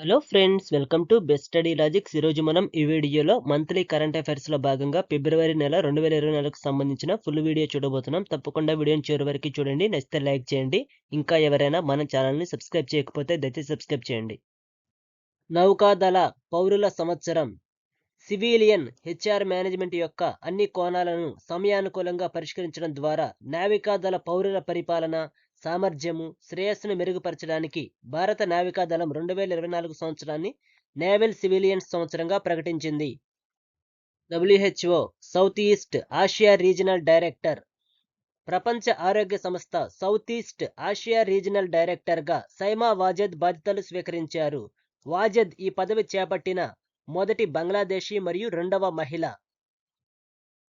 Hello friends welcome to best study logics. ఈరోజు మనం ఈ వీడియోలో మంత్లీ కరెంట్ అఫైర్స్లో భాగంగా ఫిబ్రవరి నెల రెండు వేల ఇరవై నాలుగుకు సంబంధించిన ఫుల్ వీడియో చూడబోతున్నాం. తప్పకుండా వీడియోని చివరి వరకు చూడండి నచ్చితే లైక్ చేయండి. ఇంకా ఎవరైనా మన ఛానల్ని సబ్స్క్రైబ్ చేయకపోతే దయచేసి సబ్స్క్రైబ్ చేయండి. నౌకాదళ పౌరుల సంవత్సరం. సివిలియన్ హెచ్ఆర్ మేనేజ్మెంట్ యొక్క అన్ని కోణాలను సమయానుకూలంగా పరిష్కరించడం ద్వారా నావికాదళ పౌరుల పరిపాలన సామర్థ్యము శ్రేయస్సును మెరుగుపరచడానికి భారత నావికాదళం రెండు వేల ఇరవై నాలుగు సంవత్సరాన్ని నేవల్ సివిలియన్స్ సంవత్సరంగా ప్రకటించింది. WHO south east Asia regional director ప్రపంచ ఆరోగ్య సంస్థ సౌత్ ఈస్ట్ ఆసియా రీజనల్ డైరెక్టర్గా సైమా వాజద్ బాధ్యతలు స్వీకరించారు. వాజద్ ఈ పదవి చేపట్టిన మొదటి బంగ్లాదేశీ మరియు రెండవ మహిళ.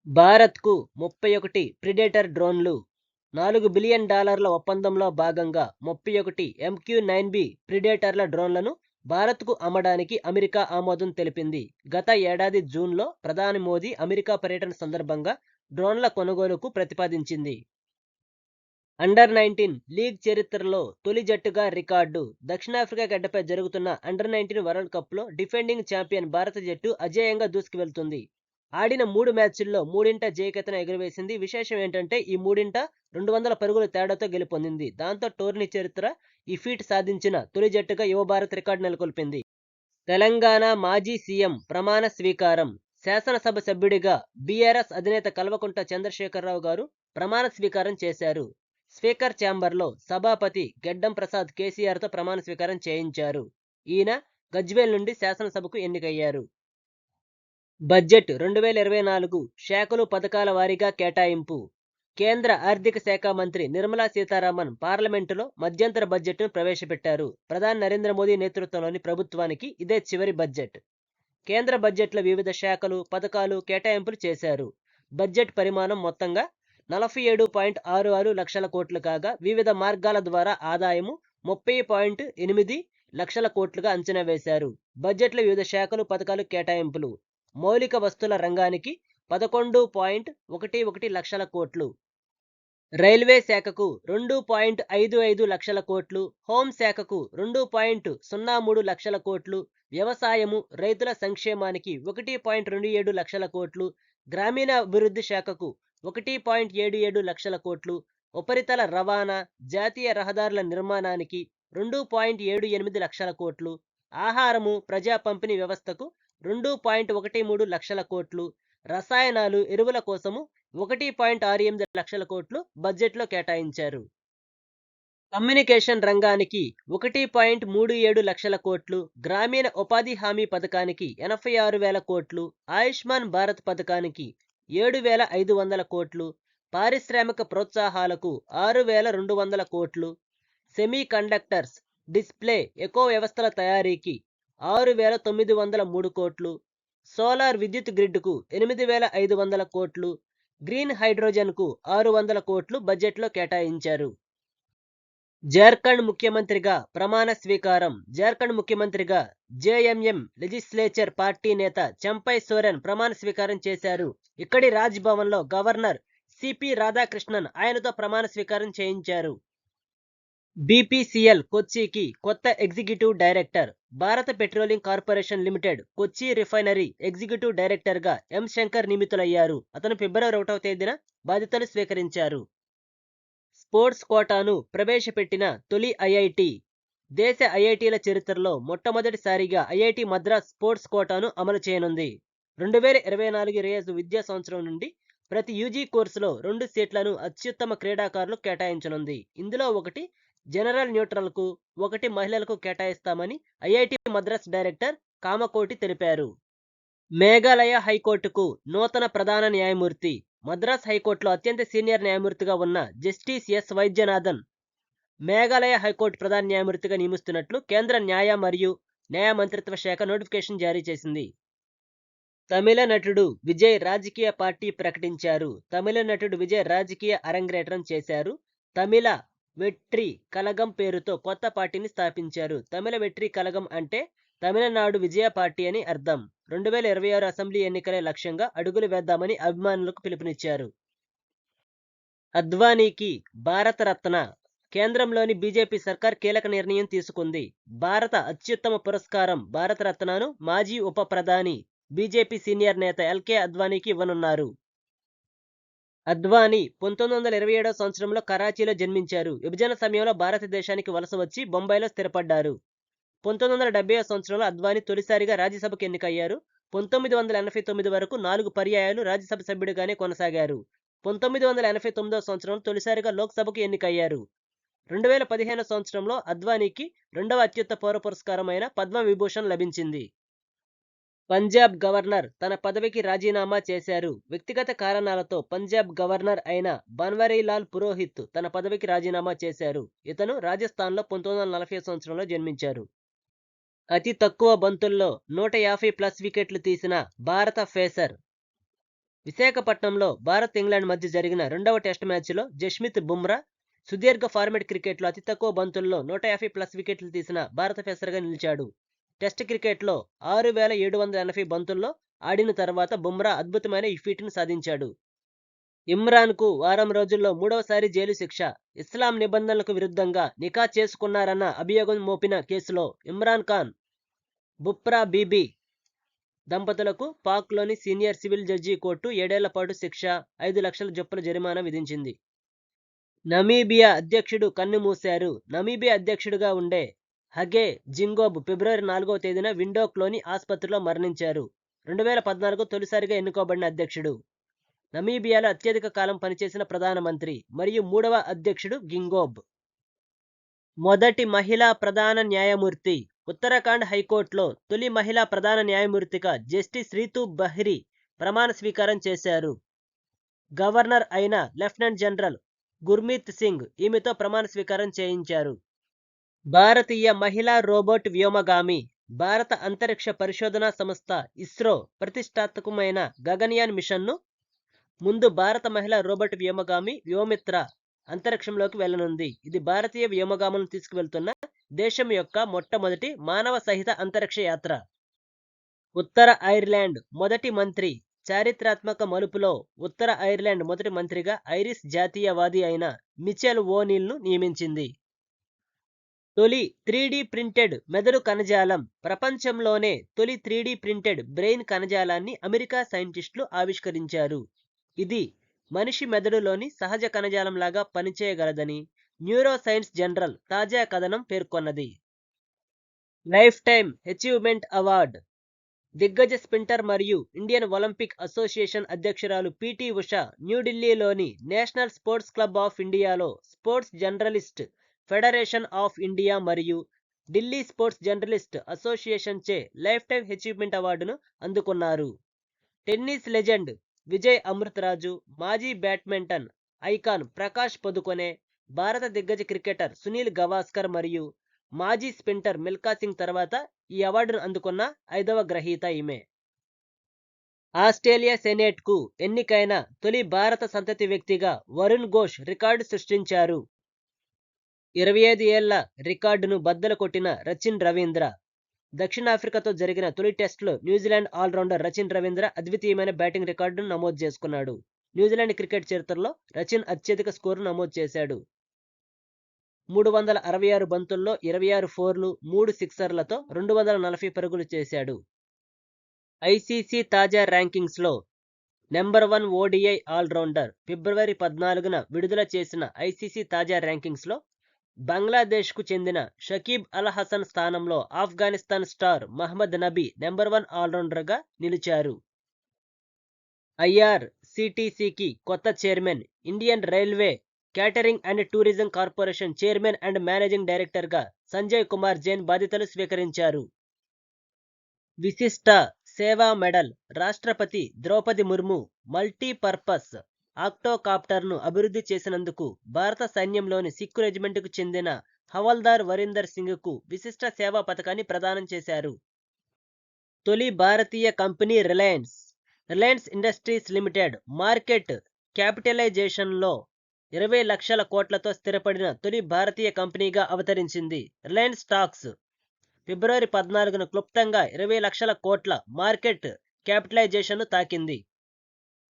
భారత్కు ముప్పై ఒకటి ప్రిడేటర్ డ్రోన్లు నాలుగు బిలియన్ డాలర్ల ఒప్పందంలో భాగంగా ముప్పై ఒకటి ఎంక్యూ నైన్ బి ప్రిడేటర్ల డ్రోన్లను భారత్కు అమ్మడానికి అమెరికా ఆమోదం తెలిపింది. గత ఏడాది జూన్లో ప్రధాని మోదీ అమెరికా పర్యటన సందర్భంగా డ్రోన్ల కొనుగోలుకు ప్రతిపాదించింది. అండర్ నైన్టీన్ లీగ్ చరిత్రలో తొలి జట్టుగా రికార్డు. దక్షిణాఫ్రికా గడ్డపై జరుగుతున్న అండర్ నైన్టీన్ వరల్డ్ కప్లో డిఫెండింగ్ ఛాంపియన్ భారత జట్టు అజేయంగా దూసుకువెళ్తుంది. ఆడిన మూడు మ్యాచ్ల్లో మూడింట జయకేతన ఎగురవేసింది. విశేషం ఏంటంటే ఈ మూడింట రెండు వందల పరుగుల తేడాతో గెలుపొందింది. దాంతో టోర్నీ చరిత్ర ఈ ఫీట్ సాధించిన తొలి జట్టుగా యువ భారత్ రికార్డు నెలకొల్పింది. తెలంగాణ మాజీ సీఎం ప్రమాణ స్వీకారం. శాసనసభ సభ్యుడిగా బీఆర్ఎస్ అధినేత కల్వకుంట చంద్రశేఖరరావు గారు ప్రమాణ స్వీకారం చేశారు. స్పీకర్ ఛాంబర్లో సభాపతి గెడ్డం ప్రసాద్ కేసీఆర్తో ప్రమాణ స్వీకారం చేయించారు. ఈయన గజ్వేల్ నుండి శాసనసభకు ఎన్నికయ్యారు. బడ్జెట్ రెండు వేల ఇరవై నాలుగు శాఖలు పథకాల వారీగా కేటాయింపు. కేంద్ర ఆర్థిక శాఖ మంత్రి నిర్మలా సీతారామన్ పార్లమెంటులో మధ్యంతర బడ్జెట్ను ప్రవేశపెట్టారు. ప్రధాని నరేంద్ర మోదీ నేతృత్వంలోని ప్రభుత్వానికి ఇదే చివరి బడ్జెట్. కేంద్ర బడ్జెట్లో వివిధ శాఖలు పథకాలు కేటాయింపులు చేశారు. బడ్జెట్ పరిమాణం మొత్తంగా నలభై ఏడు పాయింట్ ఆరు ఆరు లక్షల కోట్లు కాగా వివిధ మార్గాల ద్వారా ఆదాయము ముప్పై పాయింట్ ఎనిమిది లక్షల కోట్లుగా అంచనా వేశారు. బడ్జెట్లో వివిధ శాఖలు పథకాలు కేటాయింపులు. మౌలిక వస్తుల రంగానికి పదకొండు పాయింట్ ఒకటి ఒకటి లక్షల కోట్లు. రైల్వే శాఖకు రెండు పాయింట్ ఐదు ఐదు లక్షల కోట్లు. హోంశాఖకు రెండు పాయింట్ సున్నా మూడు లక్షల కోట్లు. వ్యవసాయము రైతుల సంక్షేమానికి ఒకటి పాయింట్ రెండు ఏడు లక్షల కోట్లు. గ్రామీణాభివృద్ధి శాఖకు ఒకటి పాయింట్ ఏడు ఏడు లక్షల కోట్లు. ఉపరితల రవాణా జాతీయ రహదారుల నిర్మాణానికి రెండు పాయింట్ ఏడు ఎనిమిది లక్షల కోట్లు. ఆహారము ప్రజా పంపిణీ వ్యవస్థకు రెండు పాయింట్ ఒకటి మూడు లక్షల కోట్లు రసాయనాలు ఎరువుల కోసము ఒకటి పాయింట్ ఆరు ఎనిమిది లక్షల కోట్లు బడ్జెట్లో కేటాయించారు. కమ్యూనికేషన్ రంగానికి ఒకటి పాయింట్ మూడు ఏడు లక్షల కోట్లు గ్రామీణ ఉపాధి హామీ పథకానికి ఎనభై ఆరు వేల కోట్లు ఆయుష్మాన్ భారత్ పథకానికి ఏడు వేల ఐదు వందల కోట్లు పారిశ్రామిక ప్రోత్సాహాలకు ఆరు వేల రెండు వందల కోట్లు సెమీ కండక్టర్స్ డిస్ప్లే ఎకో వ్యవస్థల తయారీకి ఆరు వేల తొమ్మిది వందల మూడు కోట్లు సోలార్ విద్యుత్ గ్రిడ్కు ఎనిమిది వేల ఐదు వందల కోట్లు గ్రీన్ హైడ్రోజన్కు ఆరు వందల కోట్లు బడ్జెట్లో కేటాయించారు. జార్ఖండ్ ముఖ్యమంత్రిగా ప్రమాణ స్వీకారం జార్ఖండ్ ముఖ్యమంత్రిగా జేఎంఎం లెజిస్లేచర్ పార్టీ నేత చంపై సోరెన్ ప్రమాణ స్వీకారం చేశారు. ఇక్కడి రాజ్ భవన్లో గవర్నర్ సిపి రాధాకృష్ణన్ ఆయనతో ప్రమాణ స్వీకారం చేయించారు. బీపీసీఎల్ కొచ్చికి కొత్త executive director Bharat petroleum corporation limited Kochi refinery executive డైరెక్టర్గా ఎం శంకర్ నియమితులయ్యారు. అతను ఫిబ్రవరి ఒకటవ తేదీన బాధ్యతలు స్వీకరించారు. స్పోర్ట్స్ కోటాను ప్రవేశపెట్టిన తొలి ఐఐటి దేశ ఐఐటీల చరిత్రలో మొట్టమొదటిసారిగా ఐఐటి మద్రాస్ స్పోర్ట్స్ కోటాను అమలు చేయనుంది. రెండు వేల ఇరవై నాలుగు ఇరవై ఐదు విద్యా సంవత్సరం నుండి ప్రతి యూజీ కోర్సులో రెండు సీట్లను అత్యుత్తమ క్రీడాకారులు కేటాయించనుంది. ఇందులో ఒకటి జనరల్ న్యూట్రల్కు ఒకటి మహిళలకు కేటాయిస్తామని ఐఐటి మద్రాస్ డైరెక్టర్ కామకోటి తెలిపారు. మేఘాలయ హైకోర్టుకు నూతన ప్రధాన న్యాయమూర్తి మద్రాస్ హైకోర్టులో అత్యంత సీనియర్ న్యాయమూర్తిగా ఉన్న justice S Vaidyanathan Meghalaya high court ప్రధాన న్యాయమూర్తిగా నియమిస్తున్నట్లు కేంద్ర న్యాయ మరియు న్యాయ మంత్రిత్వ శాఖ నోటిఫికేషన్ జారీ చేసింది. తమిళ నటుడు విజయ్ రాజకీయ పార్టీ ప్రకటించారు. తమిళ నటుడు విజయ్ రాజకీయ అరంగేట్రం చేశారు. తమిళ వెట్రి కలగం పేరుతో కొత్త పార్టీని స్థాపించారు. తమిళ వెట్రి కలగం అంటే తమిళనాడు విజయ పార్టీ అని అర్థం. రెండు వేల ఇరవై ఆరు అసెంబ్లీ ఎన్నికలే లక్ష్యంగా అడుగులు వేద్దామని అభిమానులకు పిలుపునిచ్చారు. అద్వానీకి భారతరత్న. కేంద్రంలోని బీజేపీ సర్కార్ కీలక నిర్ణయం తీసుకుంది. భారత అత్యుత్తమ పురస్కారం భారతరత్నను మాజీ ఉప ప్రధాని బీజేపీ సీనియర్ నేత ఎల్కే అద్వానీకి ఇవ్వనున్నారు. అద్వానీ పంతొమ్మిది వందల ఇరవై ఏడవ సంవత్సరంలో కరాచీలో జన్మించారు. విభజన సమయంలో భారతదేశానికి వలస వచ్చి బొంబాయిలో స్థిరపడ్డారు. పంతొమ్మిది వందల డెబ్బై సంవత్సరంలో అద్వానీ తొలిసారిగా రాజ్యసభకు ఎన్నికయ్యారు. పంతొమ్మిది వందల ఎనభై తొమ్మిది వరకు నాలుగు పర్యాయాలు రాజ్యసభ సభ్యుడిగానే కొనసాగారు. పంతొమ్మిది వందల ఎనభై తొమ్మిదవ సంవత్సరంలో తొలిసారిగా లోక్సభకు ఎన్నికయ్యారు. రెండు వేల పదిహేను సంవత్సరంలో అద్వానీకి రెండవ అత్యుత్త పౌర పురస్కారమైన పద్మ విభూషణ్ లభించింది. పంజాబ్ గవర్నర్ తన పదవికి రాజీనామా చేశారు. వ్యక్తిగత కారణాలతో పంజాబ్ గవర్నర్ అయిన బన్వరీలాల్ పురోహిత్ తన పదవికి రాజీనామా చేశారు. ఇతను రాజస్థాన్లో పంతొమ్మిది వందల నలభై సంవత్సరంలో జన్మించారు. అతి తక్కువ బంతుల్లో నూట యాభై ప్లస్ వికెట్లు తీసిన భారత ఫేసర్ విశాఖపట్నంలో భారత్ ఇంగ్లాండ్ మధ్య జరిగిన రెండవ టెస్ట్ మ్యాచ్లో జస్మిత్ బుమ్రా సుదీర్ఘ ఫార్మెట్ క్రికెట్లో అతి తక్కువ బంతుల్లో నూట యాభై ప్లస్ వికెట్లు తీసిన భారత ఫేసర్గా నిలిచాడు. టెస్ట్ క్రికెట్లో ఆరు వేల ఏడు వందల ఎనభై బంతుల్లో ఆడిన తర్వాత బుమ్రా అద్భుతమైన ఈ ఫీట్ను సాధించాడు. ఇమ్రాన్కు వారం రోజుల్లో మూడవసారి జైలు శిక్ష. ఇస్లాం నిబంధనలకు విరుద్ధంగా నికా చేసుకున్నారన్న అభియోగం మోపిన కేసులో ఇమ్రాన్ ఖాన్ బుప్రా బీబీ దంపతులకు పాక్లోని సీనియర్ సివిల్ జడ్జి కోర్టు ఏడేళ్ళ పాటు శిక్ష ఐదు లక్షల జొప్పుల జరిమానా విధించింది. నమీబియా అధ్యక్షుడు కన్ను మూశారు. నమీబియా అధ్యక్షుడిగా ఉండే హగే జింగోబ్ ఫిబ్రవరి నాలుగవ తేదీన విండోక్లోని ఆసుపత్రిలో మరణించారు. రెండు వేల పద్నాలుగు తొలిసారిగా ఎన్నుకోబడిన అధ్యక్షుడు. నమీబియాలో అత్యధిక కాలం పనిచేసిన ప్రధానమంత్రి మరియు మూడవ అధ్యక్షుడు గింగోబ్. మొదటి మహిళా ప్రధాన న్యాయమూర్తి. ఉత్తరాఖండ్ హైకోర్టులో తొలి మహిళా ప్రధాన న్యాయమూర్తిగా జస్టిస్ రీతు బహ్రీ ప్రమాణ స్వీకారం చేశారు. గవర్నర్ అయిన లెఫ్టినెంట్ జనరల్ గుర్మీత్ సింగ్ ఈమెతో ప్రమాణ స్వీకారం చేయించారు. భారతీయ మహిళా రోబోట్ వ్యోమగామి భారత అంతరిక్ష పరిశోధనా సంస్థ ఇస్రో ప్రతిష్టాత్మకమైన గగన్యాన్ మిషన్ను ముందు భారత మహిళా రోబోట్ వ్యోమగామి వ్యోమిత్ర అంతరిక్షంలోకి వెళ్ళనుంది ఇది భారతీయ వ్యోమగామను తీసుకువెళ్తున్న దేశం యొక్క మొట్టమొదటి మానవ సహిత అంతరిక్ష యాత్ర. ఉత్తర ఐర్లాండ్ మొదటి మంత్రి చారిత్రాత్మక మలుపులో ఉత్తర ఐర్లాండ్ మొదటి మంత్రిగా ఐరిష్ జాతీయవాది అయిన మిచెల్ ఓనీల్ను నియమించింది. తొలి త్రీడీ ప్రింటెడ్ మెదడు కణజాలం. ప్రపంచంలోనే తొలి త్రీడీ ప్రింటెడ్ బ్రెయిన్ కణజాలాన్ని అమెరికా సైంటిస్టులు ఆవిష్కరించారు. ఇది మనిషి మెదడులోని సహజ కణజాలం లాగా పనిచేయగలదని న్యూరో సైన్స్ జనరల్ తాజా కథనం పేర్కొన్నది. Lifetime achievement award. దిగ్గజ స్ప్రింటర్ మరియు ఇండియన్ ఒలింపిక్ అసోసియేషన్ అధ్యక్షురాలు పిటి ఉష న్యూఢిల్లీలోని నేషనల్ స్పోర్ట్స్ క్లబ్ ఆఫ్ ఇండియాలో sports journalist federation of India మరియు ఢిల్లీ స్పోర్ట్స్ జర్నలిస్ట్ అసోసియేషన్ చే లైఫ్ టైం అచీవ్మెంట్ అవార్డును అందుకున్నారు. టెన్నిస్ లెజెండ్ విజయ్ అమృతరాజు మాజీ బ్యాడ్మింటన్ ఐకాన్ ప్రకాష్ పదుకొనే భారత దిగ్గజ క్రికెటర్ సునీల్ గవాస్కర్ మరియు మాజీ స్పిన్టర్ మిల్కా సింగ్ తర్వాత ఈ అవార్డును అందుకున్న ఐదవ గ్రహీత ఈమె. ఆస్ట్రేలియా సెనేట్కు ఎన్నికైన తొలి భారత సంతతి వ్యక్తిగా వరుణ్ ఘోష్ రికార్డు సృష్టించారు. ఇరవై ఐదు ఏళ్ళ రికార్డును బద్దలు కొట్టిన రచిన్ రవీంద్ర. దక్షిణాఫ్రికాతో జరిగిన తొలి టెస్టులో New Zealand all rounder Rachin Ravindra అద్వితీయమైన batting రికార్డును నమోదు చేసుకున్నాడు. న్యూజిలాండ్ క్రికెట్ చరిత్రలో రచిన్ అత్యధిక స్కోరు నమోదు చేశాడు. మూడు వందల అరవై ఆరు బంతుల్లో ఇరవై ఆరు ఫోర్లు మూడు సిక్సర్లతో రెండు వందల నలభై పరుగులు చేశాడు. ఐసీసీ తాజా ర్యాంకింగ్స్లో number one ODI all rounder ఫిబ్రవరి పద్నాలుగున విడుదల చేసిన ఐసీసీ తాజా ర్యాంకింగ్స్లో బంగ్లాదేశ్కు చెందిన షకీబ్ అల్ హసన్ స్థానంలో Afghanistan star Mohammad Nabi number one ఆల్రౌండర్గా నిలిచారు. ఐఆర్ సిటీసీకి కొత్త chairman Indian railway catering and tourism corporation chairman and managing డైరెక్టర్గా సంజయ్ కుమార్ జైన్ బాధ్యతలు స్వీకరించారు. విశిష్ట సేవా మెడల్ రాష్ట్రపతి ద్రౌపది ముర్ము మల్టీపర్పస్ ఆక్టోకాప్టర్ను అభివృద్ధి చేసినందుకు భారత సైన్యంలోని సిక్కు రెజిమెంట్కు చెందిన హవల్దార్ వరీందర్ సింగ్కు విశిష్ట సేవా పథకాన్ని ప్రదానం చేశారు. తొలి భారతీయ company Reliance Reliance industries limited market క్యాపిటలైజేషన్లో ఇరవై లక్షల కోట్లతో స్థిరపడిన తొలి భారతీయ కంపెనీగా అవతరించింది రిలయన్స్ స్టాక్స్. ఫిబ్రవరి పద్నాలుగున క్లుప్తంగా ఇరవై లక్షల కోట్ల మార్కెట్ క్యాపిటలైజేషన్ను తాకింది.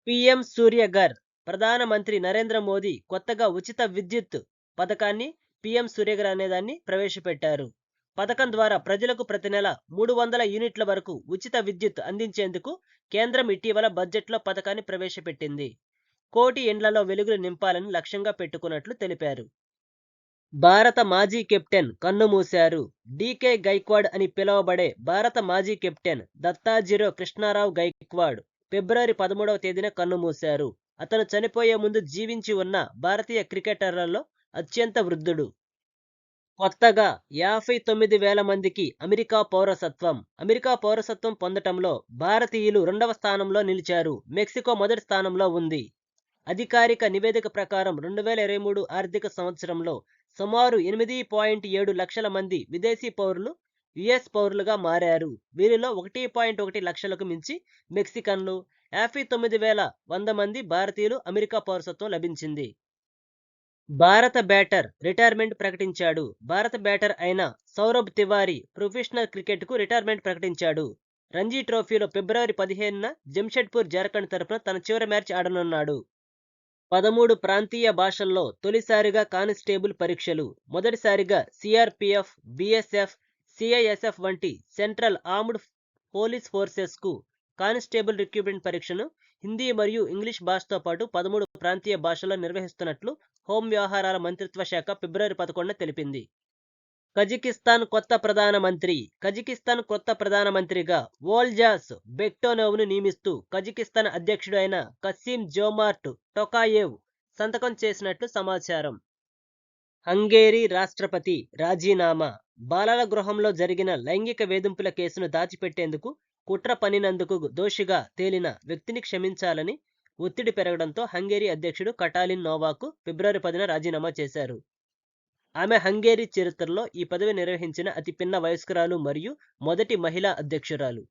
పిఎం సూర్యగర్ ప్రధానమంత్రి నరేంద్ర మోదీ కొత్తగా ఉచిత విద్యుత్ పథకాన్ని పిఎం సూర్యఘర్ అనేదాన్ని ప్రవేశపెట్టారు. పథకం ద్వారా ప్రజలకు ప్రతి నెల మూడు వందల యూనిట్ల వరకు ఉచిత విద్యుత్ అందించేందుకు కేంద్రం ఇటీవల బడ్జెట్లో పథకాన్ని ప్రవేశపెట్టింది. కోటి ఇండ్లలో వెలుగులు నింపాలని లక్ష్యంగా పెట్టుకున్నట్లు తెలిపారు. భారత మాజీ కెప్టెన్ కన్నుమూశారు డీకే గైక్వాడ్ అని పిలువబడే భారత మాజీ కెప్టెన్ దత్తాజీరో కృష్ణారావు గైక్వాడ్ ఫిబ్రవరి పదమూడవ తేదీన కన్నుమూశారు అతను చనిపోయే ముందు జీవించి ఉన్న భారతీయ క్రికెటర్లలో అత్యంత వృద్ధుడు. కొత్తగా యాభై తొమ్మిది వేల మందికి అమెరికా పౌరసత్వం. అమెరికా పౌరసత్వం పొందటంలో భారతీయులు రెండవ స్థానంలో నిలిచారు. మెక్సికో మొదటి స్థానంలో ఉంది. అధికారిక నివేదిక ప్రకారం రెండు వేల ఇరవై మూడు ఆర్థిక సంవత్సరంలో సుమారు ఎనిమిది పాయింట్ ఏడు లక్షల మంది విదేశీ పౌరులు యుఎస్ పౌరులుగా మారారు. వీరిలో ఒకటి పాయింట్ ఒకటి లక్షలకు మించి మెక్సికన్లు యాభై తొమ్మిది వేల వంద మంది భారతీయులు అమెరికా పౌరసత్వం లభించింది. భారత బ్యాటర్ రిటైర్మెంట్ ప్రకటించాడు. భారత బ్యాటర్ అయిన సౌరభ్ తివారీ ప్రొఫెషనల్ క్రికెట్కు రిటైర్మెంట్ ప్రకటించాడు. రంజీ ట్రోఫీలో ఫిబ్రవరి పదిహేనున జంషెడ్పూర్ జార్ఖండ్ తరపున తన చివరి మ్యాచ్ ఆడనున్నాడు. పదమూడు ప్రాంతీయ భాషల్లో తొలిసారిగా కానిస్టేబుల్ పరీక్షలు మొదటిసారిగా సిఆర్పిఎఫ్ బిఎస్ఎఫ్ సిఐఎస్ఎఫ్ వంటి సెంట్రల్ ఆర్మ్డ్ పోలీస్ ఫోర్సెస్కు కానిస్టేబుల్ రిక్రూట్మెంట్ పరీక్షను హిందీ మరియు ఇంగ్లీష్ భాషతో పాటు పదమూడు ప్రాంతీయ భాషల్లో నిర్వహిస్తున్నట్లు హోం వ్యవహారాల మంత్రిత్వ శాఖ ఫిబ్రవరి పదకొండున తెలిపింది. కజకిస్తాన్ కొత్త ప్రధానమంత్రి కజకిస్తాన్ కొత్త ప్రధానమంత్రిగా వోల్జాస్ బెక్టోనోవ్ను నియమిస్తూ కజకిస్తాన్ అధ్యక్షుడు అయిన కసీం జోమార్ట్ టొకాయేవ్ సంతకం చేసినట్లు సమాచారం. హంగేరీ రాష్ట్రపతి రాజీనామా బాలల గృహంలో జరిగిన లైంగిక వేధింపుల కేసును దాచిపెట్టేందుకు కుట్ర పనినందుకు దోషిగా తేలిన వ్యక్తిని క్షమించాలని ఒత్తిడి పెరగడంతో హంగేరీ అధ్యక్షుడు కటాలిన్ నోవాకు ఫిబ్రవరి పదిన రాజీనామా చేశారు. ఆమె హంగేరీ చరిత్రలో ఈ పదవి నిర్వహించిన అతి పిన్న వయస్కురాలు మరియు మొదటి మహిళా అధ్యక్షురాలు.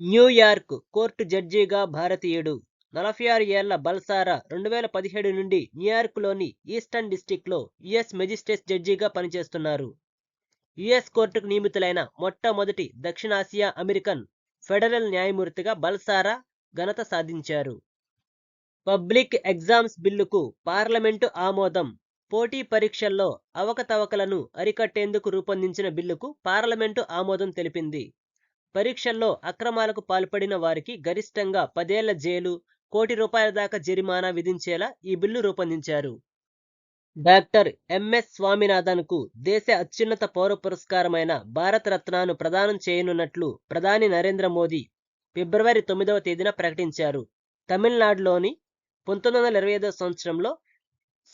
న్యూయార్క్ కోర్టు జడ్జిగా భారతీయుడు నలభై ఆరు ఏళ్ళ బల్సారా రెండు వేల పదిహేడు నుండి న్యూయార్క్లోని ఈస్టర్న్ డిస్టిక్లో యుఎస్ మెజిస్ట్రేట్ జడ్జిగా పనిచేస్తున్నారు. యుఎస్ కోర్టుకు నియమితులైన మొట్టమొదటి దక్షిణాసియా అమెరికన్ ఫెడరల్ న్యాయమూర్తిగా బల్సారా ఘనత సాధించారు. పబ్లిక్ ఎగ్జామ్స్ బిల్లుకు పార్లమెంటు ఆమోదం. పోటీ పరీక్షల్లో అవకతవకలను అరికట్టేందుకు రూపొందించిన బిల్లుకు పార్లమెంటు ఆమోదం తెలిపింది. పరీక్షల్లో అక్రమాలకు పాల్పడిన వారికి గరిష్టంగా పదేళ్ళ జైలు కోటి రూపాయల దాకా జరిమానా విధించేలా ఈ బిల్లు రూపొందించారు. డాక్టర్ ఎంఎస్ స్వామినాథన్కు దేశ అత్యున్నత పౌర పురస్కారమైన భారతరత్నాను ప్రదానం చేయనున్నట్లు ప్రధాని నరేంద్ర మోదీ ఫిబ్రవరి తొమ్మిదవ తేదీన ప్రకటించారు. తమిళనాడులోని పంతొమ్మిది వందల ఇరవై ఐదవ సంవత్సరంలో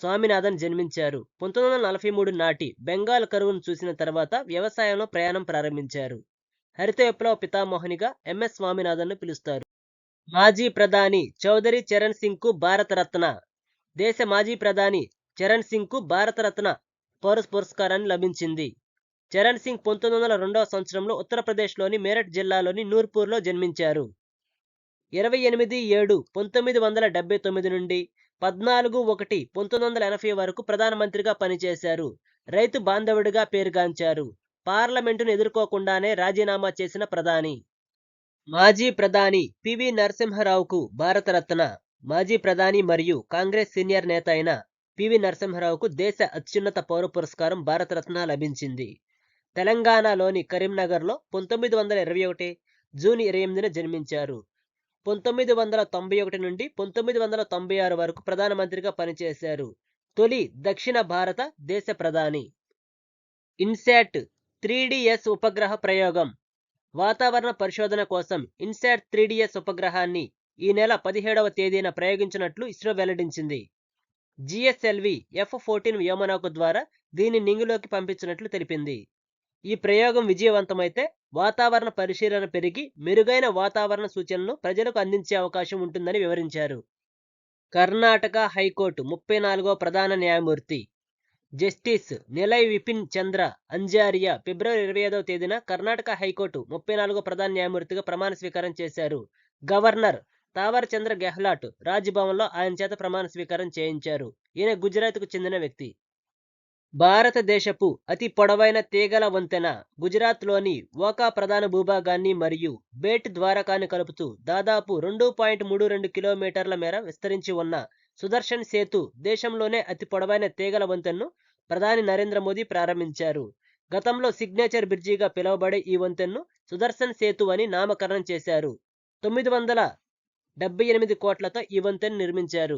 స్వామినాథన్ జన్మించారు. పంతొమ్మిది వందల నలభై మూడు నాటి బెంగాల్ కరువును చూసిన తర్వాత వ్యవసాయంలో ప్రయాణం ప్రారంభించారు. హరిత విప్లవ పితామోహనిగా ఎంఎస్ స్వామినాథన్ను పిలుస్తారు. మాజీ ప్రధాని చౌదరి చరణ్ సింగ్కు భారతరత్న. దేశ మాజీ ప్రధాని చరణ్ సింగ్కు భారతరత్న పౌరస్ పురస్కారాన్ని లభించింది. చరణ్ సింగ్ పంతొమ్మిది వందల రెండవ సంవత్సరంలో ఉత్తరప్రదేశ్లోని మేరట్ జిల్లాలోని నూర్పూర్లో జన్మించారు. ఇరవై ఎనిమిది ఏడు పంతొమ్మిది వందల డెబ్బై తొమ్మిది నుండి పద్నాలుగు ఒకటి పంతొమ్మిది వందల ఎనభై వరకు ప్రధానమంత్రిగా పనిచేశారు. రైతు బాంధవుడిగా పేరుగాంచారు. పార్లమెంటును ఎదుర్కోకుండానే రాజీనామా చేసిన ప్రధాని. మాజీ ప్రధాని పివి నరసింహరావుకు భారతరత్న. మాజీ ప్రధాని మరియు కాంగ్రెస్ సీనియర్ నేత అయిన పివి నరసింహరావుకు దేశ అత్యున్నత పౌర పురస్కారం భారతరత్న లభించింది. తెలంగాణలోని కరీంనగర్లో పంతొమ్మిది వందల ఇరవై ఒకటి జూన్ ఇరవై ఎనిమిదిన జన్మించారు. పంతొమ్మిది వందల తొంభై ఒకటి నుండి పంతొమ్మిది వందల తొంభై ఆరు వరకు ప్రధానమంత్రిగా పనిచేశారు. తొలి దక్షిణ భారత దేశ ప్రధాని. ఇన్సాట్ త్రీ డిఎస్ ఉపగ్రహ ప్రయోగం. వాతావరణ పరిశోధన కోసం ఇన్సాట్ త్రీ డిఎస్ ఉపగ్రహాన్ని ఈ నెల పదిహేడవ తేదీన ప్రయోగించినట్లు ఇస్రో వెల్లడించింది. జిఎస్ఎల్వి ఎఫ్ ఫోర్టీన్ వ్యోమనౌక ద్వారా దీన్ని నింగిలోకి పంపించినట్లు తెలిపింది. ఈ ప్రయోగం విజయవంతమైతే వాతావరణ పరిశీలన పెరిగి మెరుగైన వాతావరణ సూచనలను ప్రజలకు అందించే అవకాశం ఉంటుందని వివరించారు. కర్ణాటక హైకోర్టు ముప్పై నాలుగో ప్రధాన న్యాయమూర్తి జస్టిస్ నిలయ్ విపిన్ చంద్ర అంజారియా ఫిబ్రవరి ఇరవై ఐదవ తేదీన కర్ణాటక హైకోర్టు ముప్పై నాలుగో ప్రధాన న్యాయమూర్తిగా ప్రమాణ స్వీకారం చేశారు. గవర్నర్ తావరచంద్ర గెహ్లాట్ రాజ్భవన్లో ఆయన చేత ప్రమాణ స్వీకారం చేయించారు. ఈయన గుజరాత్కు చెందిన వ్యక్తి. భారతదేశపు అతి పొడవైన తీగల వంతెన గుజరాత్లోని ఓకా ప్రధాన భూభాగాన్ని మరియు బేట్ ద్వారకాన్ని కలుపుతూ దాదాపు రెండు పాయింట్ మూడు రెండు కిలోమీటర్ల మేర విస్తరించి ఉన్న సుదర్శన్ సేతు దేశంలోనే అతి పొడవైన తీగల వంతెనను ప్రధాని నరేంద్ర మోదీ ప్రారంభించారు. గతంలో సిగ్నేచర్ బ్రిడ్జిగా పిలువబడే ఈ వంతెనను సుదర్శన్ సేతు అని నామకరణం చేశారు. తొమ్మిది వందల డెబ్బై ఎనిమిది కోట్లతో ఈ వంతెన నిర్మించారు.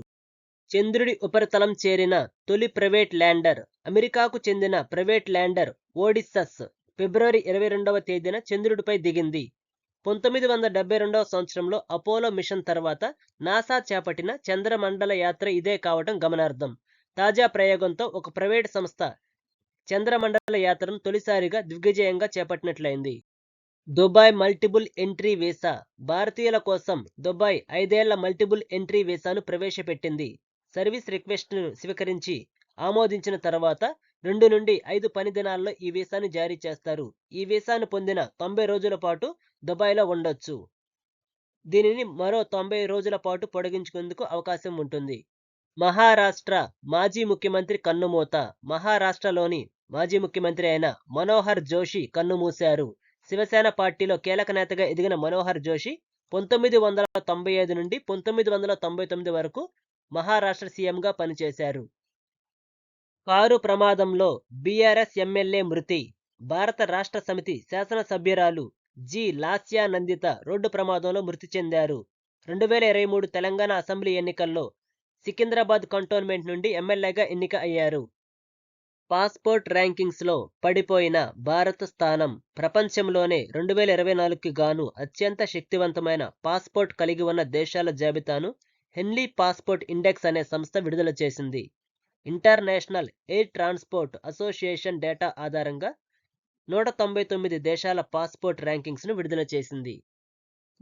చంద్రుడి ఉపరితలం చేరిన తొలి ప్రైవేట్ ల్యాండర్ అమెరికాకు చెందిన ప్రైవేట్ ల్యాండర్ ఓడిస్సస్ ఫిబ్రవరి ఇరవై రెండవ తేదీన చంద్రుడిపై దిగింది. పంతొమ్మిది వందల డెబ్బై రెండవ సంవత్సరంలో అపోలో మిషన్ తర్వాత నాసా చేపట్టిన చంద్రమండల యాత్ర ఇదే కావటం గమనార్థం తాజా ప్రయోగంతో ఒక ప్రైవేట్ సంస్థ చంద్రమండల యాత్రను తొలిసారిగా దిగ్విజయంగా చేపట్టినట్లయింది. Dubai multiple entry visa. భారతీయుల కోసం దుబాయ్ ఐదేళ్ళ మల్టిపుల్ ఎంట్రీ వీసాను ప్రవేశపెట్టింది. సర్వీస్ రిక్వెస్ట్ను స్వీకరించి ఆమోదించిన తర్వాత రెండు నుండి ఐదు పని దినాల్లో ఈ వీసాను జారీ చేస్తారు. ఈ వీసాను పొందిన తొంభై రోజుల పాటు దుబాయ్లో ఉండొచ్చు. దీనిని మరో తొంభై రోజుల పాటు పొడిగించుకుందుకు అవకాశం ఉంటుంది. మహారాష్ట్ర మాజీ ముఖ్యమంత్రి కన్నుమూత. మహారాష్ట్రలోని మాజీ ముఖ్యమంత్రి అయిన మనోహర్ జోషి కన్నుమూశారు. శివసేన పార్టీలో కీలక నేతగా ఎదిగిన మనోహర్ జోషి పంతొమ్మిది వందల తొంభై ఐదు నుండి పంతొమ్మిది వందల తొంభై తొమ్మిది వరకు మహారాష్ట్ర సీఎంగా పనిచేశారు. కారు ప్రమాదంలో బీఆర్ఎస్ ఎమ్మెల్యే మృతి. భారత రాష్ట్ర సమితి శాసనసభ్యురాలు జి లాస్యా నందిత రోడ్డు ప్రమాదంలో మృతి చెందారు. రెండు వేల ఇరవై మూడు తెలంగాణ అసెంబ్లీ ఎన్నికల్లో సికింద్రాబాద్ కంటోన్మెంట్ నుండి ఎమ్మెల్యేగా ఎన్నిక అయ్యారు. పాస్పోర్ట్ ర్యాంకింగ్స్లో పడిపోయిన భారత స్థానం ప్రపంచంలోనే రెండు వేల ఇరవై నాలుగుకి గాను అత్యంత శక్తివంతమైన పాస్పోర్ట్ కలిగి ఉన్న దేశాల జాబితాను హెన్లీ పాస్పోర్ట్ ఇండెక్స్ అనే సంస్థ విడుదల చేసింది. International air transport association data ఆధారంగా నూట తొంభై తొమ్మిది దేశాల పాస్పోర్ట్ ర్యాంకింగ్స్ను విడుదల చేసింది.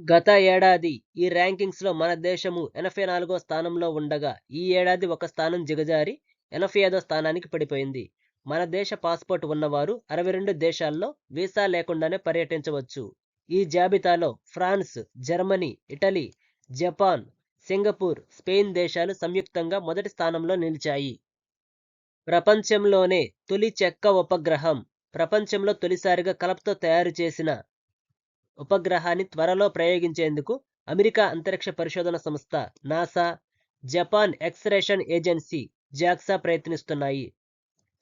గత ఏడాది ఈ ర్యాంకింగ్స్లో మన దేశము ఎనభై నాలుగో స్థానంలో ఉండగా ఈ ఏడాది ఒక స్థానం దిగజారి ఎనభై ఐదో స్థానానికి పడిపోయింది. మన దేశ పాస్పోర్ట్ ఉన్నవారు అరవై రెండు దేశాల్లో వీసా లేకుండానే పర్యటించవచ్చు. ఈ జాబితాలో France Germany Italy Japan Singapore Spain దేశాలు సంయుక్తంగా మొదటి స్థానంలో నిలిచాయి. ప్రపంచంలోనే తొలి చెక్క ఉపగ్రహం ప్రపంచంలో తొలిసారిగా కలపతో తయారు చేసిన ఉపగ్రహాన్ని త్వరలో ప్రయోగించేందుకు అమెరికా అంతరిక్ష పరిశోధన సంస్థ NASA Japan exploration agency JAXA ప్రయత్నిస్తున్నాయి.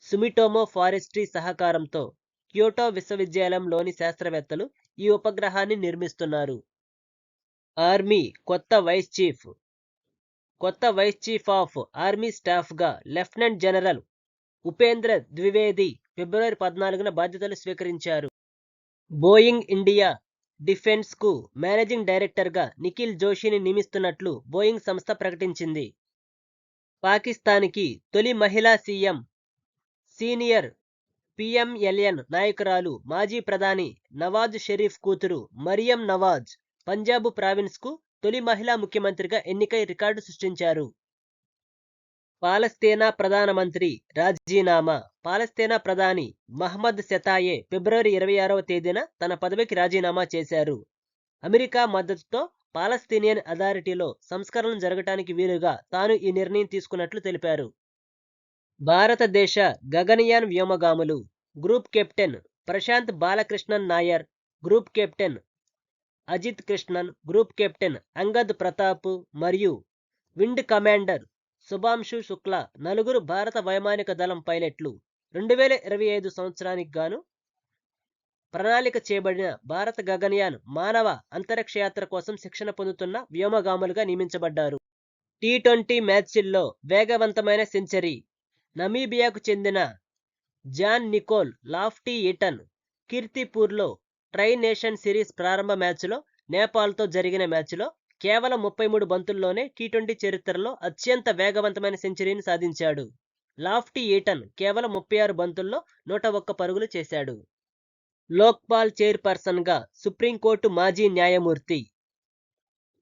సుమిటోమో ఫారెస్ట్రీ సహకారంతో క్యోటో విశ్వవిద్యాలయంలోని శాస్త్రవేత్తలు ఈ ఉపగ్రహాన్ని నిర్మిస్తున్నారు. ఆర్మీ కొత్త వైస్ చీఫ్ కొత్త వైస్ చీఫ్ ఆఫ్ ఆర్మీ స్టాఫ్గా లెఫ్టినెంట్ జనరల్ ఉపేంద్ర ద్వివేది ఫిబ్రవరి పద్నాలుగున బాధ్యతలు స్వీకరించారు. బోయింగ్ ఇండియా డిఫెన్స్కు మేనేజింగ్ డైరెక్టర్గా నిఖిల్ జోషిని నియమిస్తున్నట్లు బోయింగ్ సంస్థ ప్రకటించింది. పాకిస్తాన్కి తొలి మహిళా సీఎం సీనియర్ పిఎంఎల్ఎన్ నాయకురాలు మాజీ ప్రధాని నవాజ్ షరీఫ్ కూతురు మరియం నవాజ్ పంజాబ్ ప్రావిన్స్కు తొలి మహిళా ముఖ్యమంత్రిగా ఎన్నికై రికార్డు సృష్టించారు. పాలస్తీనా ప్రధానమంత్రి రాజీనామా పాలస్తీనా ప్రధాని మహ్మద్ సెతాయే ఫిబ్రవరి ఇరవై ఆరవ తేదీన తన పదవికి రాజీనామా చేశారు. అమెరికా మద్దతుతో పాలస్తీనియన్ అథారిటీలో సంస్కరణలు జరగటానికి వీలుగా తాను ఈ నిర్ణయం తీసుకున్నట్లు తెలిపారు. భారతదేశ Gaganyaan వ్యోమగాములు group captain Prashanth Balakrishnan Nair group captain Ajit Krishnan group captain Angad Pratap మరియు విండ్ కమాండర్ శుభాంశు శుక్ల నలుగురు భారత వైమానిక దళం పైలట్లు. రెండు వేల ఇరవై ఐదు సంవత్సరానికి గాను ప్రణాళిక చేయబడిన భారత గగనయాన్ మానవ అంతరిక్ష యాత్ర కోసం శిక్షణ పొందుతున్న వ్యోమగాములుగా నియమించబడ్డారు. టీ ట్వంటీ మ్యాచ్ల్లో వేగవంతమైన సెంచరీ. నమీబియాకు చెందిన జాన్ నికోల్ లాఫ్టీ ఈటన్ కీర్తిపూర్లో ట్రై నేషన్ సిరీస్ ప్రారంభ మ్యాచ్లో నేపాల్తో జరిగిన మ్యాచ్లో కేవలం ముప్పై మూడు బంతుల్లోనే టీ ట్వంటీ చరిత్రలో అత్యంత వేగవంతమైన సెంచరీని సాధించాడు. లాఫ్టీ ఈటన్ కేవలం ముప్పై ఆరు బంతుల్లో నూట ఒక్క పరుగులు చేశాడు. లోక్పాల్ చైర్పర్సన్గా సుప్రీంకోర్టు మాజీ న్యాయమూర్తి.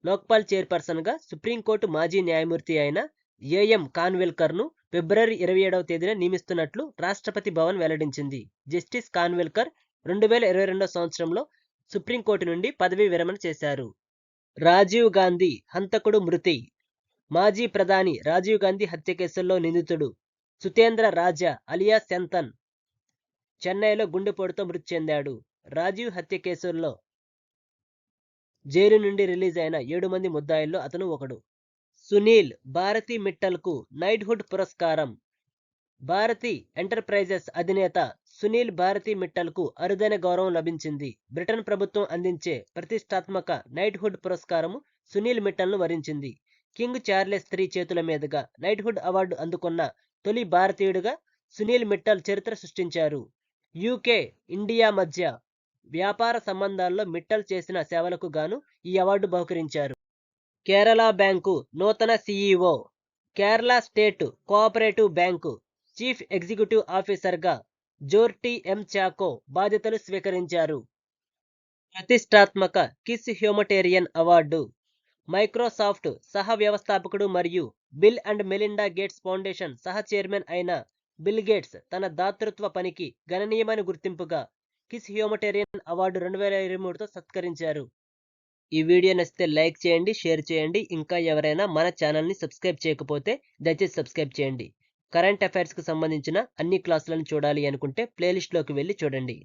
లోక్పాల్ చైర్పర్సన్గా సుప్రీంకోర్టు మాజీ న్యాయమూర్తి అయిన ఏఎం కాన్వెల్కర్ను ఫిబ్రవరి ఇరవై ఏడవ తేదీన నియమిస్తున్నట్లు రాష్ట్రపతి భవన్ వెల్లడించింది. జస్టిస్ కాన్వెల్కర్ రెండు వేల ఇరవై రెండవ సంవత్సరంలో సుప్రీంకోర్టు నుండి పదవీ విరమణ చేశారు. రాజీవ్ గాంధీ హంతకుడు మృతి. మాజీ ప్రధాని రాజీవ్ గాంధీ హత్య కేసుల్లో నిందితుడు. సుతేంద్ర రాజా అలియా సెంతన్ చెన్నైలో గుండెపోటుతో మృతి చెందాడు. రాజీవ్ హత్య కేసుల్లో జైలు నుండి రిలీజ్ అయిన ఏడు మంది ముద్దాయిల్లో అతను ఒకడు. సునీల్ భారతి మిట్టల్కు నైట్హుడ్ పురస్కారం. భారతి ఎంటర్ప్రైజెస్ అధినేత సునీల్ భారతి మిట్టల్కు అరుదైన గౌరవం లభించింది. బ్రిటన్ ప్రభుత్వం అందించే ప్రతిష్టాత్మక నైట్హుడ్ పురస్కారం సునీల్ మిట్టల్ను వరించింది. కింగ్ చార్లెస్ త్రీ చేతుల మీదుగా నైట్హుడ్ అవార్డు అందుకున్న తొలి భారతీయుడిగా సునీల్ మిట్టల్ చరిత్ర సృష్టించారు. యూకే ఇండియా మధ్య వ్యాపార సంబంధాల్లో మిట్టల్ చేసిన సేవలకు గాను ఈ అవార్డు బహుకరించారు. కేరళ బ్యాంకు నూతన CEO Kerala state cooperative bank chief executive ఆఫీసర్గా జోర్టీ ఎం చాకో బాధ్యతలు స్వీకరించారు. ప్రతిష్టాత్మక కిస్ హ్యూమటేరియన్ అవార్డు మైక్రోసాఫ్ట్ సహ వ్యవస్థాపకుడు మరియు Bill and Melinda Gates foundation సహ చైర్మన్ అయిన బిల్ గేట్స్ తన దాతృత్వ పనికి గణనీయమైన గుర్తింపుగా కిస్ హ్యూమటేరియన్ అవార్డు రెండు వేల ఇరవై మూడుతో సత్కరించారు. ఈ వీడియో నచ్చితే లైక్ చేయండి షేర్ చేయండి. ఇంకా ఎవరైనా మన ఛానల్ని సబ్స్క్రైబ్ చేయకపోతే దయచేసి సబ్స్క్రైబ్ చేయండి. కరెంట్ అఫైర్స్కి సంబంధించిన అన్ని క్లాసులను చూడాలి అనుకుంటే ప్లేలిస్ట్లోకి వెళ్ళి చూడండి.